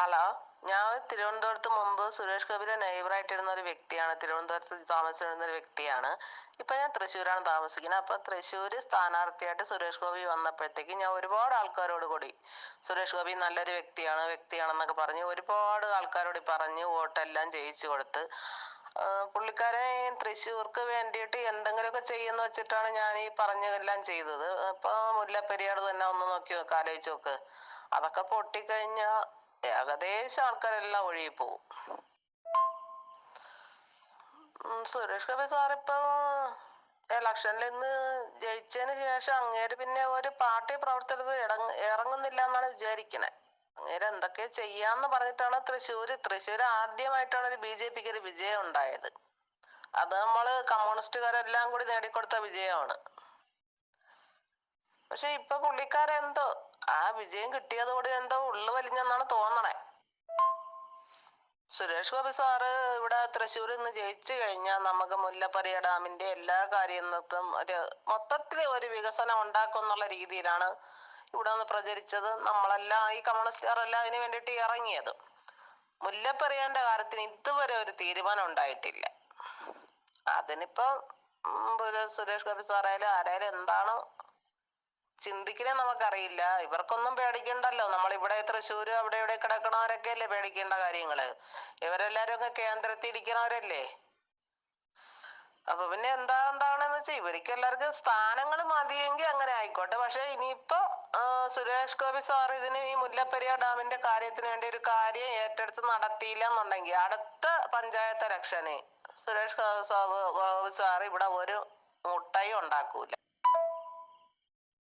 Hello ഞാൻ തിരുവനന്തപുരത്ത് മുമ്പ് സുരേഷ് ഗോപിയുടെ നെയ്ബറായിട്ടിരുന്ന ഒരു വ്യക്തിയാണ്. തിരുവനന്തപുരത്ത് താമസിച്ചിരുന്ന ഒരു വ്യക്തിയാണ്. ഇപ്പൊ ഞാൻ തൃശ്ശൂരാണ് താമസിക്കുന്നത്. അപ്പൊ തൃശ്ശൂര് സ്ഥാനാർത്ഥിയായിട്ട് സുരേഷ് ഗോപി വന്നപ്പോഴത്തേക്ക് ഞാൻ ഒരുപാട് ആൾക്കാരോട് കൂടി സുരേഷ് ഗോപി നല്ലൊരു വ്യക്തിയാണ് വ്യക്തിയാണെന്നൊക്കെ പറഞ്ഞ് ഒരുപാട് ആൾക്കാരോട് പറഞ്ഞ് വോട്ടെല്ലാം ജയിച്ചു കൊടുത്ത് പുള്ളിക്കാരൻ തൃശ്ശൂർക്ക് വേണ്ടിയിട്ട് എന്തെങ്കിലുമൊക്കെ ചെയ്യുന്ന വെച്ചിട്ടാണ് ഞാൻ ഈ പറഞ്ഞെല്ലാം ചെയ്തത്. അപ്പൊ മുല്ലപ്പെരിയാർ തന്നെ ഒന്ന് നോക്കി നോക്ക് ആലോചിച്ച് നോക്ക്. അതൊക്കെ പൊട്ടിക്കഴിഞ്ഞാ ഏകദേശം ആൾക്കാരെല്ലാം ഒഴുകി പോവും. സുരേഷ് ഗോപി സാറിപ്പോ ഇലക്ഷനിൽ ഇന്ന് ജയിച്ചതിന് ശേഷം അങ്ങേര് പിന്നെ ഒരു പാർട്ടി പ്രവർത്തനത്തിൽ ഇറങ്ങുന്നില്ല എന്നാണ് വിചാരിക്കണേ. അങ്ങേര് എന്തൊക്കെ ചെയ്യാന്ന് പറഞ്ഞിട്ടാണ് തൃശ്ശൂര് തൃശ്ശൂർ ആദ്യമായിട്ടാണ് ഒരു ബി ജെ പിക്ക് ഒരു വിജയം ഉണ്ടായത്. അത് നമ്മൾ കമ്മ്യൂണിസ്റ്റുകാരെല്ലാം കൂടി നേടിക്കൊടുത്ത വിജയമാണ്. പക്ഷെ ഇപ്പൊ പുള്ളിക്കാരെന്തോ ആ വിജയം കിട്ടിയതോടെ എന്തോ ഉള്ളു വലിഞ്ഞെന്നാണ് തോന്നണേ. സുരേഷ് ഗോപി സാറ് ഇവിടെ തൃശ്ശൂരിൽ നിന്ന് ജയിച്ചു കഴിഞ്ഞാൽ നമുക്ക് മുല്ലപ്പെരിയാർ ഡാമിന്റെ എല്ലാ കാര്യങ്ങൾക്കും ഒരു മൊത്തത്തിൽ ഒരു വികസനം ഉണ്ടാക്കും എന്നുള്ള രീതിയിലാണ് ഇവിടെ നിന്ന് പ്രചരിച്ചത്. നമ്മളെല്ലാം ഈ കമ്മ്യൂണിസ്റ്റുകാരെല്ലാം അതിന് വേണ്ടിയിട്ട് ഇറങ്ങിയത്. മുല്ലപ്പെരിയാറിന്റെ കാര്യത്തിന് ഇതുവരെ ഒരു തീരുമാനം ഉണ്ടായിട്ടില്ല. അതിനിപ്പോ സുരേഷ് ഗോപി സാറായാലും ആരായാലും എന്താണ് ചിന്തിക്കണേ നമുക്കറിയില്ല. ഇവർക്കൊന്നും പേടിക്കണ്ടല്ലോ. നമ്മൾ ഇവിടെ തൃശ്ശൂരും അവിടെ ഇവിടെ കിടക്കണവരൊക്കെ അല്ലേ പേടിക്കേണ്ട കാര്യങ്ങൾ. ഇവരെല്ലാരും ഒക്കെ കേന്ദ്രത്തിൽ ഇരിക്കണവരല്ലേ അപ്പൊ പിന്നെ എന്താ ഉണ്ടാവണെന്ന് വെച്ചാൽ ഇവർക്ക് എല്ലാവർക്കും സ്ഥാനങ്ങൾ മതിയെങ്കിൽ അങ്ങനെ ആയിക്കോട്ടെ. പക്ഷെ ഇനിയിപ്പോ സുരേഷ് ഗോപി സാർ ഇതിന് ഈ മുല്ലപ്പെരിയാർ ഡാമിന്റെ കാര്യത്തിന് വേണ്ടി ഒരു കാര്യം ഏറ്റെടുത്ത് നടത്തിയില്ല എന്നുണ്ടെങ്കിൽ അടുത്ത പഞ്ചായത്ത് ഇലക്ഷന് സുരേഷ് ഗോപി സാർ ഇവിടെ ഒരു മുട്ടയും ഉണ്ടാക്കൂല.